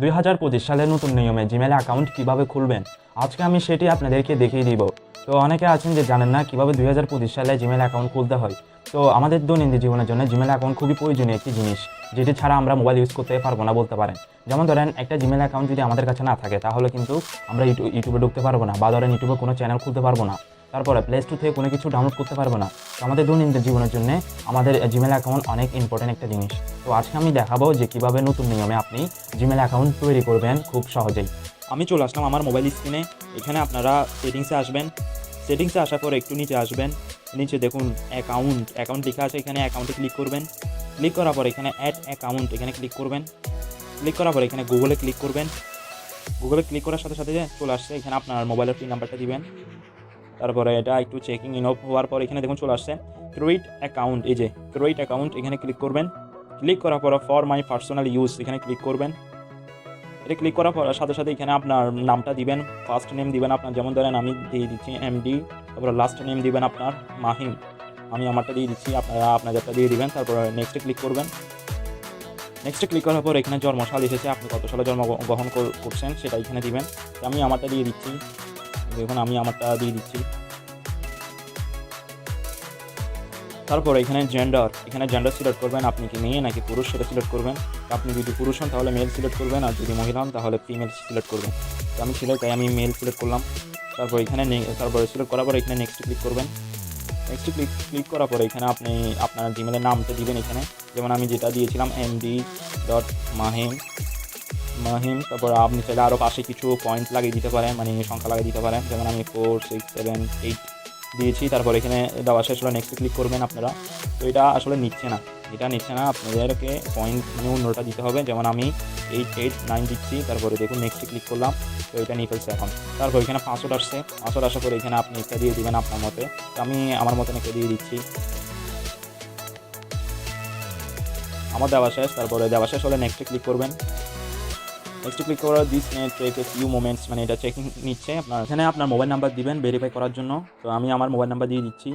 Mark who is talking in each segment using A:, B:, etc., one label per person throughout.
A: দুই হাজার পঁচিশ সালের নতুন নিয়মে জিমেল অ্যাকাউন্ট কীভাবে খুলবেন? আজকে আমি সেটি আপনাদেরকে দেখিয়ে দিব। তো অনেকে আছেন যে জানেন না কীভাবে দুই হাজার পঁচিশ সালে জিমেল অ্যাকাউন্ট খুলতে হয়। তো আমাদের দৈনন্দিন জীবনের জন্য জিমেল অ্যাকাউন্ট খুবই প্রয়োজনীয় একটি জিনিস, যেটি ছাড়া আমরা মোবাইল ইউজ করতে পারব না বলতে পারেন। যেমন ধরেন, একটা জিমেল অ্যাকাউন্ট যদি আমাদের কাছে না থাকে, তাহলে কিন্তু আমরা ইউটিউব ঢুকতে পারব না, বা ধরেন ইউটিউবে কোনো চ্যানেল খুলতে পারব না। তারপরে প্লে স্টোর থেকে কোনো কিছু ডাউনলোড করতে পারব না। তো আমাদের দৈনন্দিন জীবনের জন্য আমাদের জিমেল অ্যাকাউন্ট অনেক ইম্পর্টেন্ট একটা জিনিস। তো আজকে আমি দেখাবো যে কীভাবে নতুন নিয়মে আপনি জিমেল অ্যাকাউন্ট তৈরি করবেন খুব সহজেই। আমি চলে আসলাম আমার মোবাইল স্ক্রিনে এখানে আপনারা সেটিংসে আসবেন। সেটিংসে আসার পর একটু নিচে আসবেন। নিচে দেখুন অ্যাকাউন্ট অ্যাকাউন্ট লেখা আছে, এখানে অ্যাকাউন্টে ক্লিক করবেন। ক্লিক করার পর এখানে অ্যাড অ্যাকাউন্ট এখানে ক্লিক করবেন। ক্লিক করার পর এখানে গুগলে ক্লিক করবেন। গুগলে ক্লিক করার সাথে সাথে চলে আসছে। এখানে আপনার মোবাইলের পিন নাম্বারটা দিবেন। তারপরে এটা একটু চেকিং ইন অফ হওয়ার পর এখানে দেখুন চলে আসছে। ক্রিয়েট অ্যাকাউন্ট এই যে ক্রিয়েট অ্যাকাউন্ট এখানে ক্লিক করবেন। ক্লিক করার পর ফর মাই পার্সোনাল ইউজ এখানে ক্লিক করবেন। এটা ক্লিক করার পর সাথে সাথে এখানে আপনার নামটা দিবেন ফার্স্ট নেম দিবেন আপনার, যেমন ধরেন আমি দিয়ে দিচ্ছি এমডি তারপরে লাস্ট নেম দিবেন আপনার মাহিম আমি আমারটা দিয়ে দিচ্ছি, আপনারা আপনাদেরটা দিয়ে দিবেন, তারপর নেক্সটে ক্লিক করবেন। নেক্সটে ক্লিক করার পর এখানে জন্মসাল এসেছে, আপনি কত সালে জন্মগ্রহণ কর- করছেন সেটা এখানে দিবেন। আমি আমারটা দিয়ে দিচ্ছি। দেখুন, আমি আমারটা দিয়ে দিচ্ছি। তারপর এখানে জেন্ডার এখানে জেন্ডার সিলেক্ট করবেন, আপনি কি মেয়ে নাকি পুরুষ সেটা সিলেক্ট করবেন। আপনি যদি পুরুষ হন, তাহলে মেল সিলেক্ট করবেন, আর যদি মহিলা হন, তাহলে ফিমেল সিলেক্ট করবেন। তো আমি সিলেক্ট তাই আমি মেল সিলেক্ট করলাম। তারপর এখানে তারপর সিলেক্ট করার পর এখানে নেক্সট ক্লিক করবেন। নেক্সট ক্লিক ক্লিক করার পরে এখানে আপনি আপনার জিমেলের নামটা দিবেন এখানে। যেমন আমি যেটা দিয়েছিলাম M D dot Mahim Mahim, তারপর আপনি চাইলে আরও পাশে কিছু পয়েন্ট লাগিয়ে দিতে পারেন মানে সংখ্যা লাগিয়ে দিতে পারেন। যেমন আমি ফোর সিক্স সেভেন এইট দিয়েছি, তারপর এখানে দেওয়া শেষ হলো নেক্সট ক্লিক করবেন আপনারা। তো এটা আসলে নিচ্ছে না। এটা নিচ্ছে না, আপনাদেরকে পয়েন্ট মানে অন্যটা দিতে হবে। যেমন আমি এইট এইট নাইন দিচ্ছি, তারপরে দেখুন নেক্সটে ক্লিক করলাম, তো এটা নিয়ে ফেলছে এখন। তারপর এখানে পাসওয়ার্ড আসছে। পাসওয়ার্ড আসার পরে এখানে আপনি একটা দিয়ে দিবেন আপনার মতে। তো আমি আমার মতন একটা দিয়ে দিচ্ছি। আমার দেওয়া শেষ, তারপরে দেওয়া শেষ হলে নেক্সটে ক্লিক করবেন। নেক্সট ক্লিক করার this take a few moments মানে এটা চেকিং নিচ্ছে আপনার। এখানে আপনার মোবাইল নাম্বার দিবেন ভেরিফাই করার জন্য। তো আমি আমার মোবাইল নাম্বার দিয়ে দিচ্ছি।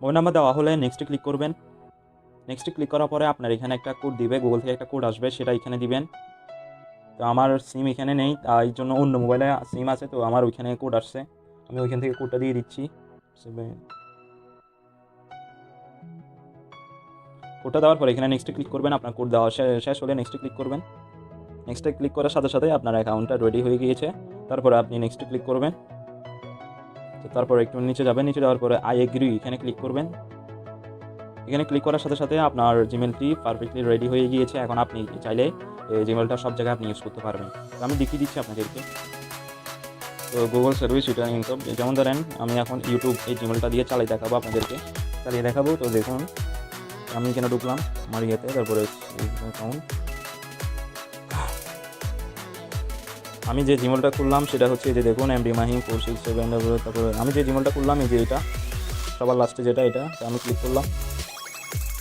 A: মোবাইল নাম্বার দেওয়া হলে নেক্সটে ক্লিক করবেন। নেক্সটে ক্লিক করার পরে আপনার এখানে একটা কোড দিবে গুগল থেকে একটা কোড আসবে, সেটা এখানে দিবেন। তো আমার সিম এখানে নেই, তাই জন্য অন্য মোবাইলে সিম আছে, তো আমার ওইখানে কোড আসছে। আমি ওইখান থেকে কোডটা দিয়ে দিচ্ছি। কোডটা দেওয়ার পরে এখানে নেক্সটে ক্লিক করবেন, আপনার কোড দেওয়া শেষ হলে নেক্সটে ক্লিক করবেন। নেক্সটে ক্লিক করার সাথে সাথে আপনার অ্যাকাউন্টটা রেডি হয়ে গিয়েছে। তারপরে আপনি নেক্সটে ক্লিক করবেন। তো তারপরে একটু নিচে যাবেন। নিচে যাওয়ার পরে আই এগ্রি এখানে ক্লিক করবেন। এখানে ক্লিক করার সাথে সাথে আপনার জিমেলটি পারফেক্টলি রেডি হয়ে গিয়েছে। এখন আপনি চাইলে এই জিমেলটা সব জায়গায় আপনি ইউজ করতে পারবেন। তো আমি দেখিয়ে দিচ্ছি আপনাদেরকে। তো গুগল সার্ভিস রিটার্নিং তো যেমন ধরেন আমি এখন ইউটিউব এই জিমেলটা দিয়ে চালিয়ে দেখাবো আপনাদেরকে। চালিয়ে দেখাবো। তো দেখুন, আমি এখানে ঢুকলাম আমার ইয়েতে। তারপরে অ্যাকাউন্ট আমি যে জিমেলটা খুললাম সেটা হচ্ছে যে দেখুন MD Mahim four six seven তারপরে আমি যে জিমেলটা খুললাম, এই যে এটা, সবার লাস্টে যেটা এটা আমি ক্লিক করলাম।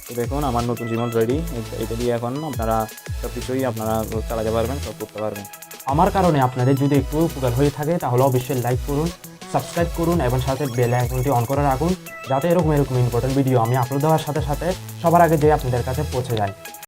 A: তো দেখুন, আমার নতুন জিমেল রেডি এটা দিয়ে এখন আপনারা সব কিছুই আপনারা চালাতে পারবেন, সব করতে পারবেন। আমার কারণে আপনাদের যদি একটু উপকার হয়ে থাকে, তাহলে অবশ্যই লাইক করুন সাবস্ক্রাইব করুন, এবং সাথে বেল আইকনটি অন করে রাখুন, যাতে এরকম এরকম ইম্পর্টেন্ট ভিডিও আমি আপলোড দেওয়ার সাথে সাথে সবার আগে যে আপনাদের কাছে পৌঁছে যায়।